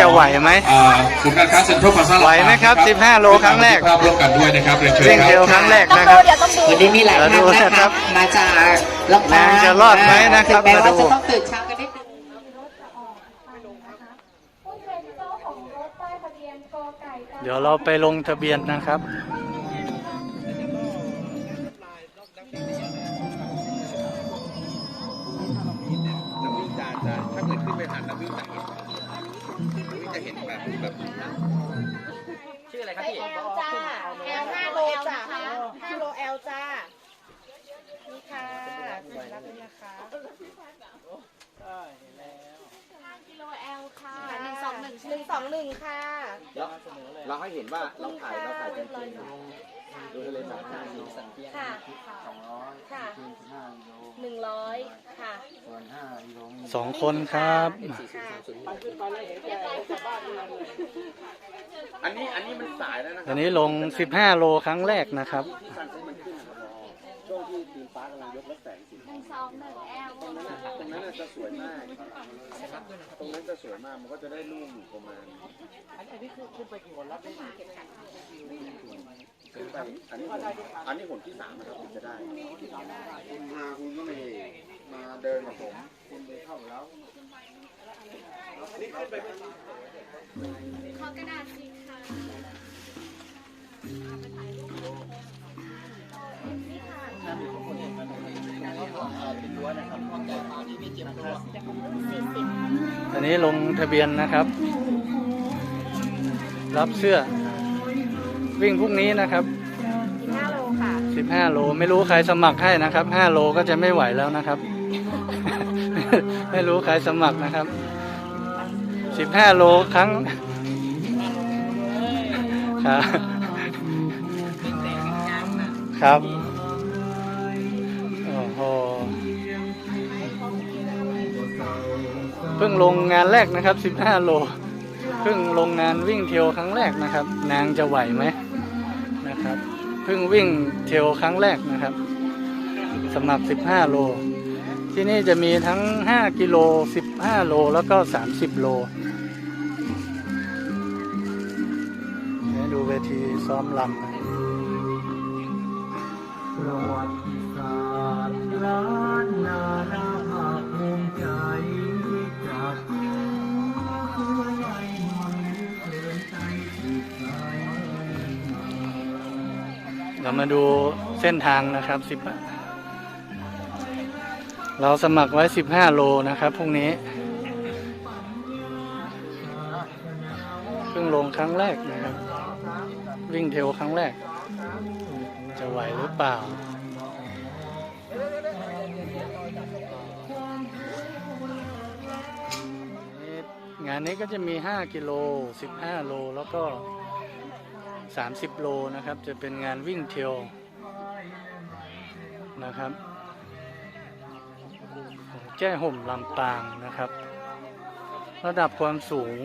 จะไหวไหมอ่าศูนย์การค้าเซ็นทรัลพลาซ่าไหวไหมครับ15โลครั้งแรกภาพร่วมกันด้วยนะครับเรียนเชิญวิ่งคเทรลรับครั้งแรกต้องนะคดูรับเดี๋ยวต้องดูวันนี้มีหลายท่านเดี๋ยวดูนะนะคครัรับบมาจากลำปางนางจะรอดไหมนะครับถึงแม้ว่ามาดูจะต้องตื่นเช้ากันนิดนึงผู้เป็นเจ้าของรถป้ายทะเบียนกไก่กเดี๋ยวเราไปลงทะเบียนนะครับ จ้า นี่ค่ะสัญลักษณ์นี้นะคะกิโลแอลค่ะหนึ่งสองหนึ่งหนึ่งสองหนึ่งค่ะเราเราให้เห็นว่าเราถ่ายเราถ่ายจริงๆดูทะเลสาบจริงค่ะค่ะหนึ่งร้อยค่ะสองคนครับอันนี้อันนี้มันสายแล้วนะคอัรับนนี้ลง15โลครั้งแรกนะครับที่การใช้มันขึ้นนะครับช่วงที่ทีม ฟ้ากำลังยกและแสงสีหนึ่งสองหนึ่งแอลตรงนั้นน่ะตรงนั้นน่ะจะสวยมากตรงนั้นจะสวยมากมันก็จะได้ลูกอยู่ประมาณอันนี้คือขึ้นไปกี่คนแล้วขึ้นไปอันนี้หนอันนี้หนที่สามนะครับถึงจะได้คุณมาคุณก็ไม่มาเดินกับผมคุณไปเข้าแล้วขอกระดาษสีค่ะ อันนี้ลงทะเบียนนะครับ รับเสื้อ วิ่งพรุ่งนี้นะครับห้าโลค่ะ15โลไม่รู้ใครสมัครให้นะครับ5โลก็จะไม่ไหวแล้วนะครับ ไม่รู้ใครสมัครนะครับ15โลครั้งครับครับ เพิ่งลงงานแรกนะครับ 15 โล เพิ่งลงงานวิ่งเทรลครั้งแรกนะครับ นางจะไหวไหมนะครับ เพิ่งวิ่งเทรลครั้งแรกนะครับสมัคร15 โล ที่นี่จะมีทั้ง 5 กิโล 15 โล แล้วก็ 30 โลให้ดูเวทีซ้อมลำนะประ มาดูเส้นทางนะครับ10เราสมัครไว้ 15 โลนะครับพรุ่งนี้เพิ่งลงครั้งแรกนะครับ วิ่งเทรลครั้งแรก จะไหวหรือเปล่า งานนี้ก็จะมี 5 กิโล 15 โลแล้วก็ 30 โลนะครับ จะเป็นงานวิ่งเทลนะครับแจ้ห่มลำปางนะครับ ระดับความสูง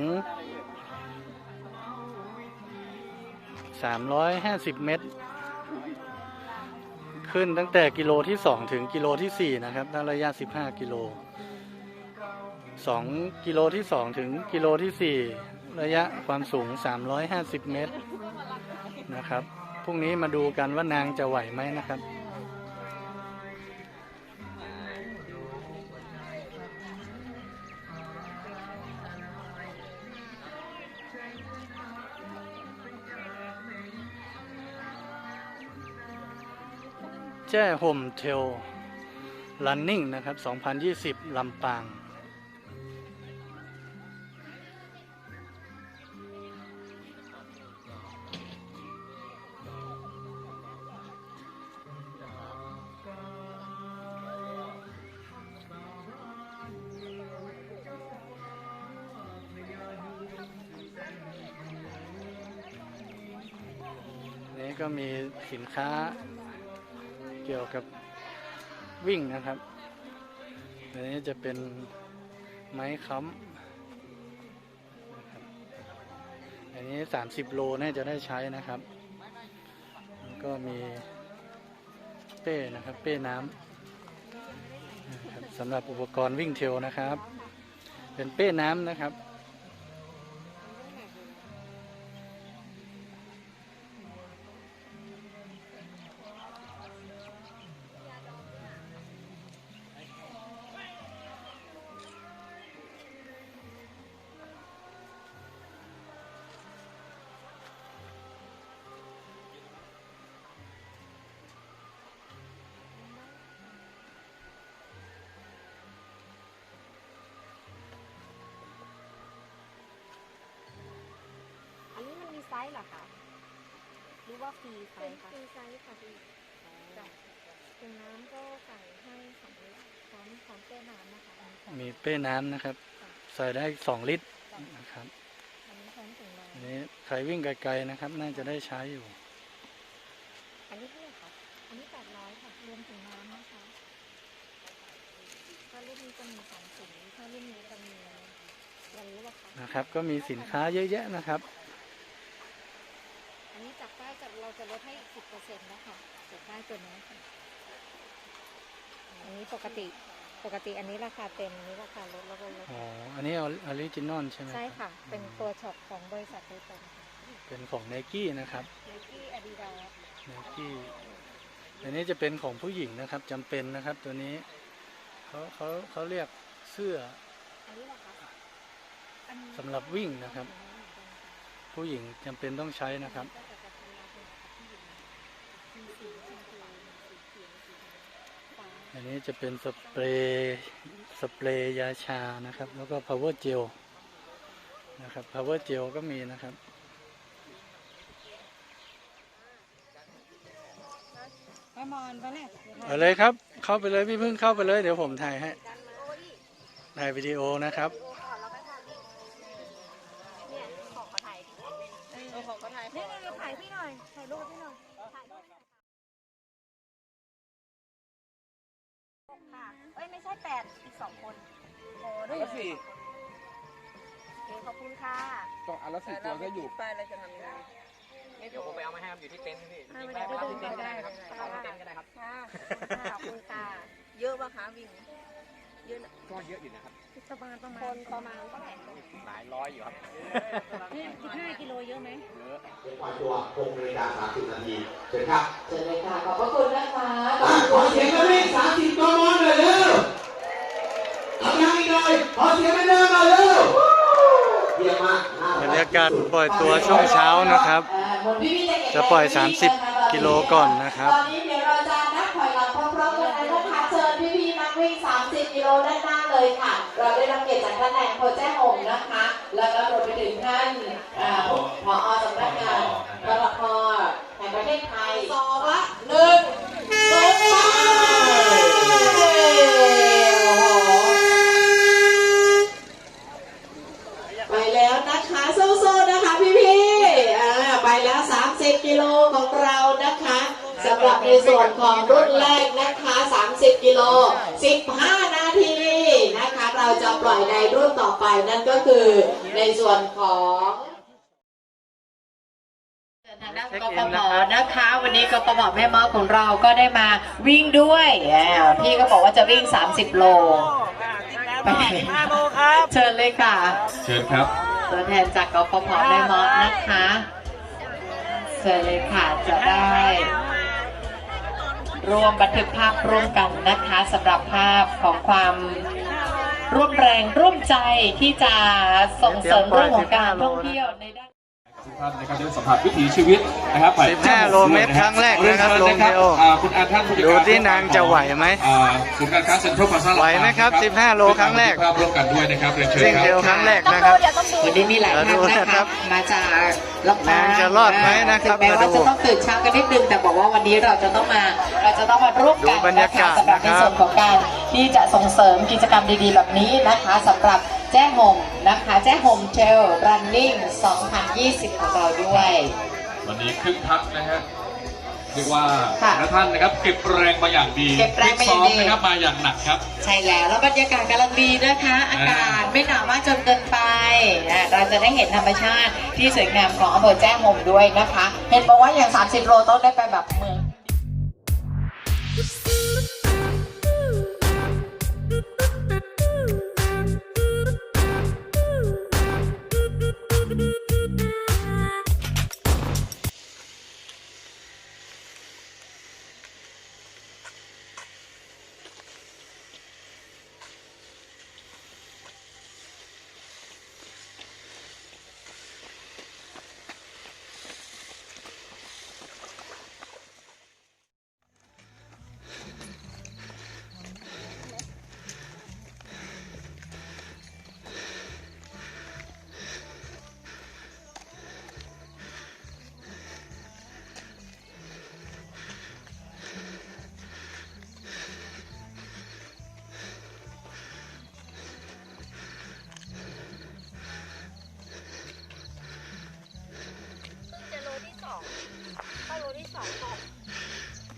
350 เมตร ขึ้นตั้งแต่กิโลที่ 2 ถึงกิโลที่ 4 นะครับทั้งระยะ 15 กิโล 2 กิโลที่ 2 ถึงกิโลที่ 4 ระยะความสูง 350 เมตร นะครับ พรุ่งนี้มาดูกันว่านางจะไหวไหมนะครับ แจ้ห่มเทลลันนิ่งนะครับ 2020 ลำปาง ก็มีสินค้าเกี่ยวกับวิ่งนะครับอันนี้จะเป็นไม้ค้ำอันนี้ 30 โลน่าจะได้ใช้นะครับก็มีเป้นะครับ เป้น้ำสำหรับอุปกรณ์วิ่งเทลนะครับ เป็นเป้น้ำนะครับ ส์เหรอคะหรือว่าฟรีไซเป็นส์คะฟรีไซส์ค่ะพี่จ้ะถุงน้ำก็ใส่ให้สองลิตรพร้อมพร้อมแก้น้ำนะคะอันนี้มีเป้น้ำนะครับ ใส่ได้สองลิตรนะครับ อันนี้พร้อมถุงน้อันนี้ใครวิ่งไกลๆนะครับ น่าจะได้ใช้อยู่อันนี้เท่าไหร่คะำอันนี้แปดร้อยค่ะรวมถุงน้ำนะคะ ถ้ารุ่นนี้จะมีสองถุงถ้ารุ่นนี้จะมีวันนี้ราคานะครับ ก็มีสินค้าเยอะแยะนะครับอันนี้ จากป้ายจะเราจะลดให้อีกสิบเปอร์เซ็นต์นะคะจากป้ายตัวนี้ค่ะอันนี้ปกติปกติอันนี้ราคาเต็มอันนี้ราคาลดแล้วก็ลดอ๋อ อันนี้ออริจินอลใช่ไหมใช่รับค่ะ เป็นตัวช็อปของบริษัทโดยตรงค่ะเป็นของไนกี้นะครับไนกี้อาดิดาสไนกี้อันนี้จะเป็นของผู้หญิงนะครับจำเป็นนะครับ ตัวนี้เขาเขาเขาเรียกเสื้ออันนี้ราคาอันนี้สำหรับวิ่งนะครับ ผู้หญิงจำเป็นต้องใช้นะครับ ก็จะจะทำลายเป็นกับผู้หญิงมีสีชมพูสีเขียวสีฟ้า อันนี้จะเป็นสเปรย์สเปรย์ยาชานะครับ แล้วก็ power gel นะครับ power gel ก็มีนะครับแม่มอนไปเนี่ยเอาเลยครับ เข้าไปเลยพี่พึ่งเข้าไปเลย เดี๋ยวผมถ่ายให้ถ่ายวิดีโอนะครับเอาของก็ถ่ายเนี่ยเนี่ยถ่ายพี่หน่อยถ่ายรูปพี่หน่อย ละสี่โอเคขอบคุณค่ะต้องอันละสี่ตัวก็อยู่เดี๋ยวผมไปเอามาให้ครับอยู่ที่เต็นท์พี่ยิงได้ไหมครับที่เต็นท์ก็ได้นะครับเอาที่เต็นท์ก็ได้ครับค่ะขอบคุณค่ะเยอะปะคะวิ่งก็เยอะอยู่นะครับประมาณประมาคณนประมาณเท่าไหร่หลายร้อยอยู่ครับสิบห้ากิโลเยอะไหมเยอะปล่อยตัว6นาฬิกา30นาทีเชิญครับเชิญเลยค่ะขอบพระคุณนะคะขอเสียงกันวิ่ง30กมหน่อยเร็วเอายังอีก หน่อยขอเสียงกันเดินหน่อยเร็วเยี่ยมมากน่บรรยากาศปล่อยตัวช่วงเช้านะครับเอ่อหมุนพี่พี่เก็บจะปล่อยแรงวิ่งนะคะ30 กิโลก่อนนะครับ ตอนนี้เดี๋ยวเราจะนับถอยหลังพร้อมๆกันนะคะเชิญพี่พี่ๆนักวิ่ง 30 กิโลด้านหน้าเลยค่ะ เราได้รับเกียรติจากท่านนายอำเภอแจ้ห่มนะคะ แล้วก็รวมไปถึงท่านเอ่อผอสำนักงานปตทแห่งประเทศไทยสองละหนึ่งสองไปโอ้โห ไปแล้วนะคะสู้ๆนะคะพี่ๆอ่าไปแล้ว 30 กิโลของเรานะคะสำหรับ ในส่วนของรุ่นแรกนะคะ 30 กิโล 15 นาทีนะคะ เราจะปล่อยในรุ่นต่อไปนั่นก็คือในส่วนของทางด้านกปมนะคะ วันนี้กปมแม่เมาของเราก็ได้มาวิ่งด้วยอ่าพี่ก็บอกว่าจะวิ่ง 30 โลไปเชิญเลยค่ะ เชิญครับ ตัวแทนจากกปพแม่เมาะนะคะเชิญเลยค่ะจะได้ ร่วมบันทึกภาพร่วมกันนะคะสำหรับภาพของความร่วมแรงร่วมใจที่จะส่งเสริมเรื่องของการท่องเที่ยวในด้าน ทุกท่านนะครับจะได้สัมผัสวิถีชีวิตนะครับไป15โลเมตรครั้งแรกนะครับเยนชิญลงเทลอ่าคุณอาท่านผู้จัดดูการที่นางจะไหวไหมอ่าศูนย์การค้าเซ็นทรัลพลาซ่าไหวไหมครับ 15 โลครั้งแรกภาพร่วมกันด้วยนะครับเรียนเชิญวิ่งครับเทรลครั้งแรกนะครับวันนี้มีหลายท่านเดี๋ยวดูนะนะคครัรับบมาจากลำปางนางจะรอดไหมนะครับถึงแม้ว่ามาดูจะต้องตื่นเช้ากันนิดนึงแต่บอกว่าวันนี้เราจะต้องมาเราจะต้องมาร่วมกันดูบรรยากาศนะคะสำหรับในนะครับส่วนของการที่จะส่งเสริมกิจกรรมดีๆ แบบนี้นะคะสำหรับ แจ้ห่มนะคะ แจ้ห่มเทรลรันนิ่ง 2020 ของเราด้วย วันนี้คึกคักนะฮะเรียกว่าค่ะแต่ละท่านนะครับเก็บแรงมาอย่างดีเก็บแรงมาอย่างดีฟิตซ้อมนะครับมาอย่างหนักครับ ใช่แล้วแล้วบรรยากาศกำลังดีนะคะ อากาศไม่หนาวมากจนเกินไปอะเราจะได้เห็นธรรมชาติที่สวยงามของอำเภอแจ้ห่มด้วยนะคะ เห็นบอกว่าอย่าง 30 โลต้องได้ไปแบบเมือง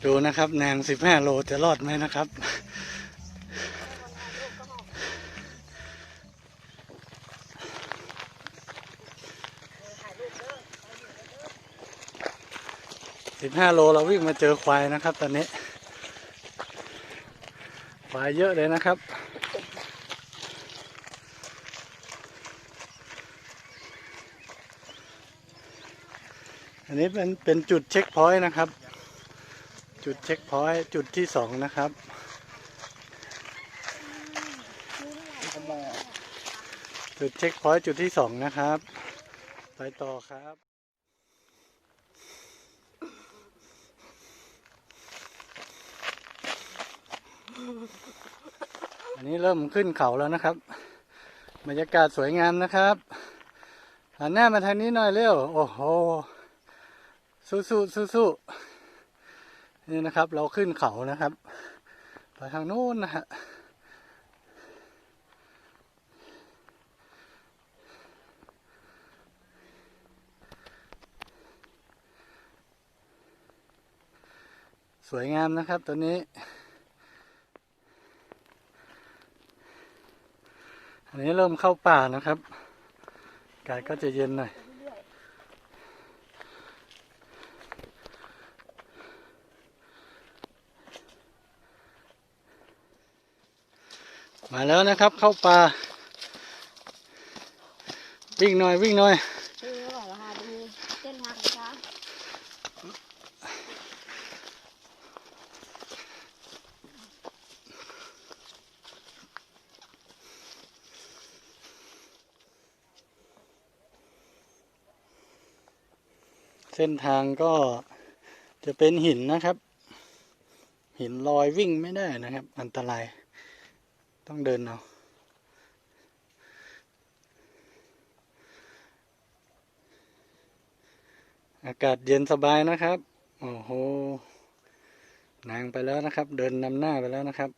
ดูนะครับแนงสิบห้าโลจะรอดไหมนะครับ สิบห้าโลเราวิ่งมาเจอควายนะครับ ตอนนี้ ควายเยอะเลยนะครับอันนี้เป็นเป็นจุดเช็คพอยต์นะครับ จุดเช็คพอยต์จุดที่สองนะครับ จุดเช็คพอยต์จุดที่สองนะครับ ไปต่อครับ อันนี้เริ่มขึ้นเขาแล้วนะครับ บรรยากาศสวยงามนะครับหันหน้ามาทางนี้หน่อยเร็ว โอ้โหสู้สู้สู้สู้ นี่นะครับ เราขึ้นเขานะครับไปทางโน้นนะฮะสวยงามนะครับตัวนี้ อันนี้เริ่มเข้าป่านะครับอากาศก็จะเย็นหน่อย มาแล้วนะครับเข้าป่าวิ่งหน่อยวิ่งหน่อยดูก่อนค่ะดูเส้นทางนะคะเส้นทางก็จะเป็นหินนะครับ หินลอยวิ่งไม่ได้นะครับ อันตราย ต้องเดินเอาอากาศเย็นสบายนะครับ โอ้โหนางไปแล้วนะครับ เดินนำหน้าไปแล้วนะครับ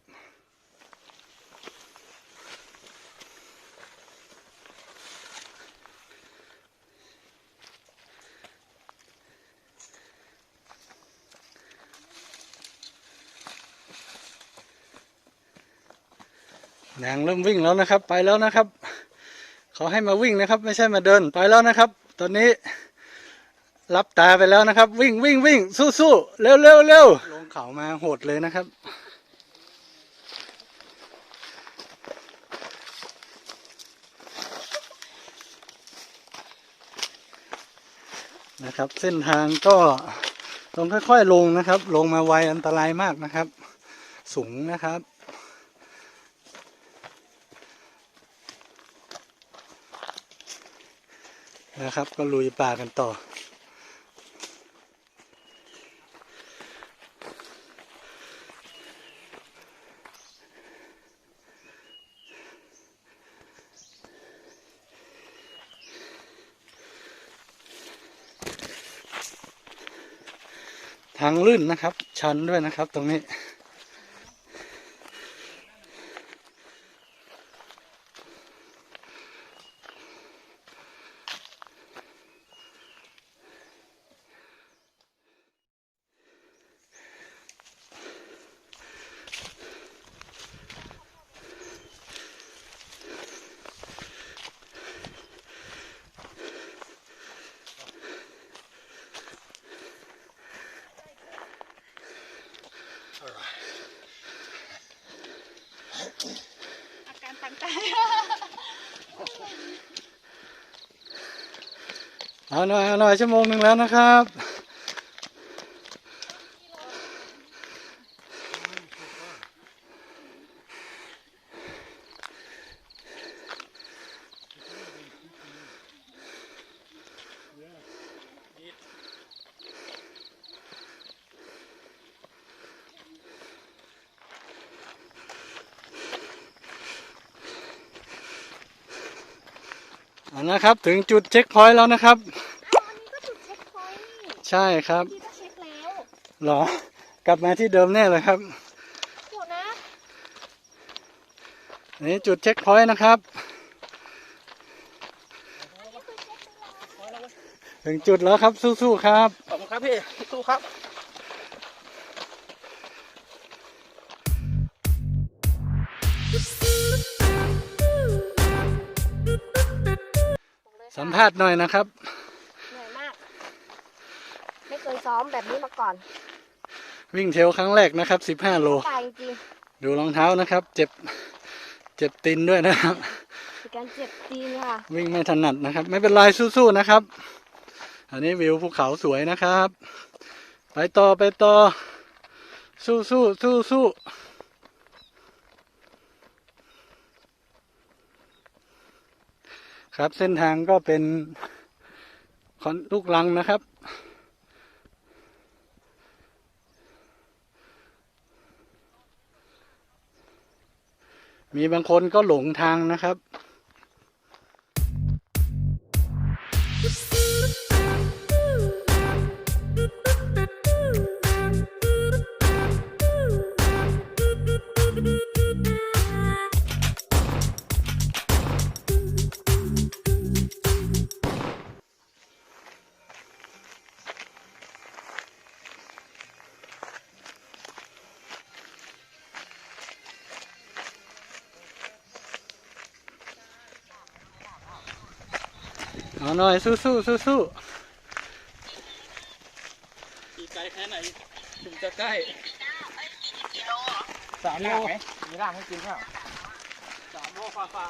นางเริ่มวิ่งแล้วนะครับ ไปแล้วนะครับ เขาให้มาวิ่งนะครับ ไม่ใช่มาเดินไปแล้วนะครับ ตอนนี้รับตาไปแล้วนะครับ วิ่งวิ่งวิ่งสู้สู้เร็วเร็วเร็วลงเขามาโหดเลยนะครับ นะครับ เส้นทางก็ต้องค่อยๆลงนะครับ ลงมาไวอันตรายมากนะครับ สูงนะครับ นะครับ ก็ลุยป่ากันต่อ ทางลื่นนะครับ ชันด้วยนะครับตรงนี้ เอาหน่อยเอาหน่อยชั่วโมงหนึ่งแล้วนะครับเอนะครับถึงจุดเช็คพอยต์แล้วนะครับ ใช่ครับหรอ กลับมาที่เดิมแน่เลยครับนี่จุดเช็คพอยต์นะครับเช็คถึงจุดแล้วครับสู้ๆครับ ขอบคุณครับพี่สู้ครับสัมภาษณ์หน่อยนะครับ ซ้อมแบบนี้มาก่อน วิ่งเทรลครั้งแรกนะครับ 15 โล ตายจริงดูรองเท้านะครับ เจ็บ เจ็บตีนด้วยนะครับ มีการเจ็บตีนค่ะ วิ่งไม่ถนัดนะครับ ไม่เป็นไรสู้ๆนะครับ อันนี้วิวภูเขาสวยนะครับ ไปต่อไปต่อ สู้สู้สู้สู้ครับเส้นทางก็เป็นคอนลูกลังนะครับ มีบางคนก็หลงทางนะครับ อาหน่อยสู้สู้สู้สู้อีกไกลแค่ไหนถึงจะใกล้สามโลมีลาบให้กินเปล่าสามโลฟ้าฟ้า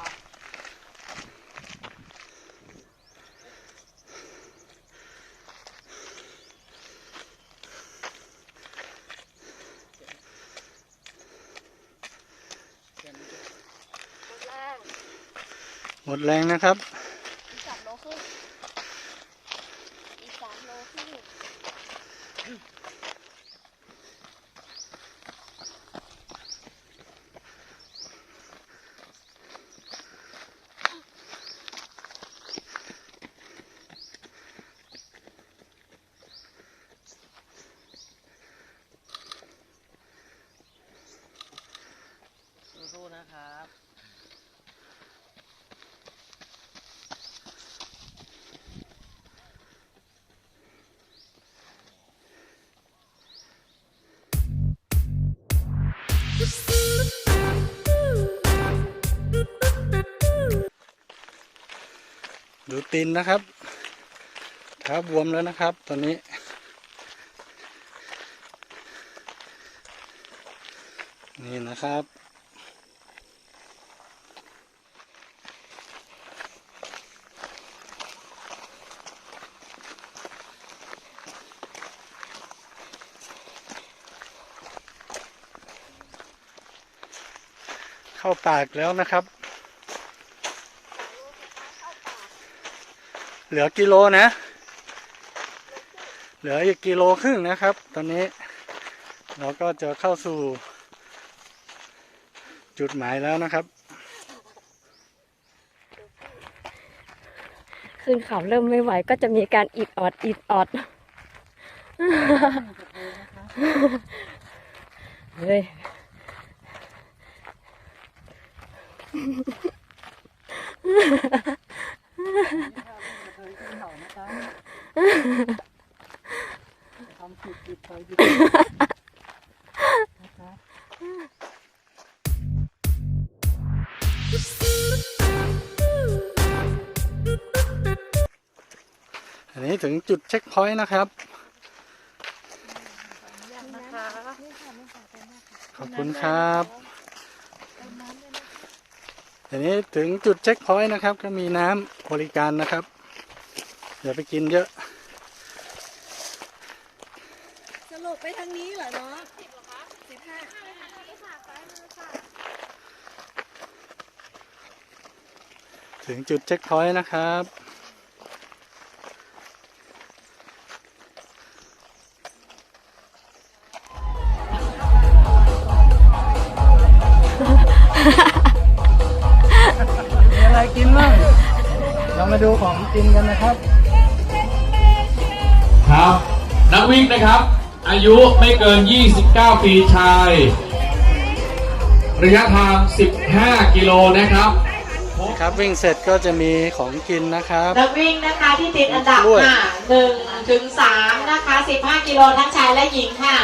หมดแรงนะครับ ตีนนะครับเท้าบวมแล้วนะครับ ตอนนี้นี่นะครับ เข้าปากแล้วนะครับ เหลือกิโลนะ เหลืออีกกิโลครึ่งนะครับ ตอนนี้เราก็จะเข้าสู่ จุดหมายแล้วนะครับ ขึ้นเขาเริ่มไม่ไหวก็จะมีการอิดออดอิดออดเฮ้ย จุดเช็คพอยต์นะครับ ขอบคุณครับอันนี้ถึงจุดเช็คพอยต์นะครับ ก็มีน้ำบริการนะครับอย่าไปกินเยอะ สรุปไปทางนี้เหรอเนาะสิบห้าถึงจุดเช็คพอยต์นะครับ ดูของกินกันนะครับ ครับ นักวิ่งนะครับ อายุไม่เกิน 29 ปีชาย ระยะทาง 15 กิโลนะครับ ครับวิ่งเสร็จก็จะมีของกินนะครับ นักวิ่งนะคะที่ติดอันดับด้วยค่ะหนึ่งถึงสามนะคะ15กิโลทั้งชายและหญิงค่ะ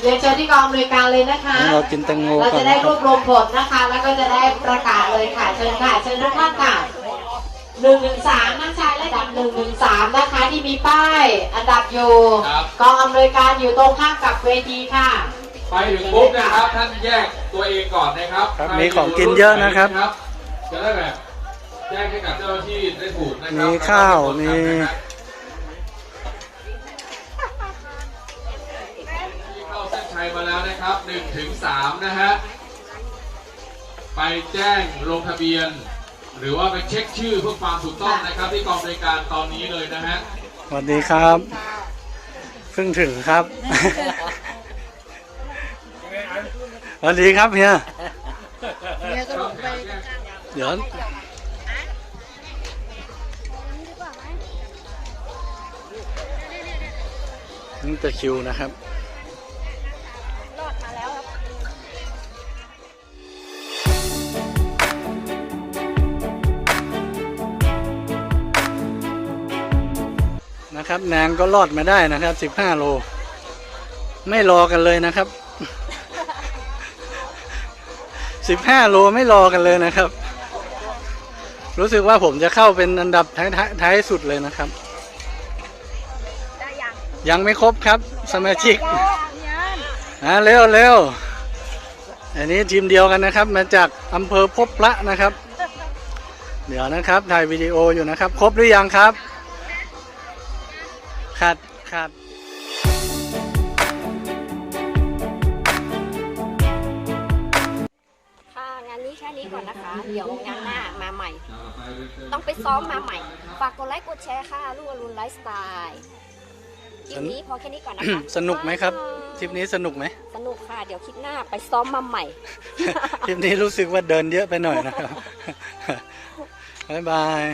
เรียนเชิญที่กองอำนวยการเลยนะคะงั้นเรากินแตงโมเราก่อนจะได้นะครรัวบบรวมผลนะคะ แล้วก็จะได้ประกาศเลยค่ะ เชิญค่ะ เชิญทุกท่านค่ะ หนึ่งหนึ่งสามนักชายและอันดับหนึ่งหนึ่งสามนะคะที่มีป้ายอันดับอยู่ครับ กองอำนวยการอยู่ตรงข้ามกับเวทีค่ะ ไปถึงปุ๊บนะครับท่านแยกตัวเองก่อนนะครับครับใครมีของกินเยอะนะครับจะได้แบบแจ้งให้กับเจ้าหน้าที่ได้ถูกนะครับมีข้าวแล้วก็มี ที่เข้าเส้นชัยมาแล้วนะครับ1ถึง3นะฮะไปแจ้งลงทะเบียน หรือว่าไปเช็คชื่อเพื่อความถูกต้องนะครับ ที่กองบริการตอนนี้เลยนะฮะสวัสดีครับเพิ่งถึงครับ สวัสดีครับเฮียเดี๋ยวนี่จะคิวนะครับ นะครับ นางก็รอดมาได้นะครับ15โล ไม่รอกันเลยนะครับ15โลไม่รอกันเลยนะครับ รู้สึกว่าผมจะเข้าเป็นอันดับท้ายๆท้ายสุดเลยนะครับได้ยังยังไม่ครบครับ สมาชิกยังอ่าเร็วเร็วอันนี้ทีมเดียวกันนะครับ มาจากอำเภอพบพระนะครับ เดี๋ยวนะครับถ่ายวิดีโออยู่นะครับ ครบหรือยังครับ ขาดขาดค่ะงานนี้แค่นี้ก่อนนะคะ เดี๋ยวงานหน้ามาใหม่ ต้องไปซ้อมมาใหม่ ฝากกดไลค์กดแชร์ค่ะลูกอรุณไลฟ์สไตล์คลิปนี้พอแค่นี้ก่อนนะคะสนุกไหมครับทริปนี้สนุกไหมสนุกค่ะ เดี๋ยวคลิปหน้าไปซ้อมมาใหม่ทริปนี้รู้สึกว่าเดินเยอะไปหน่อยนะครับบ๊ายบาย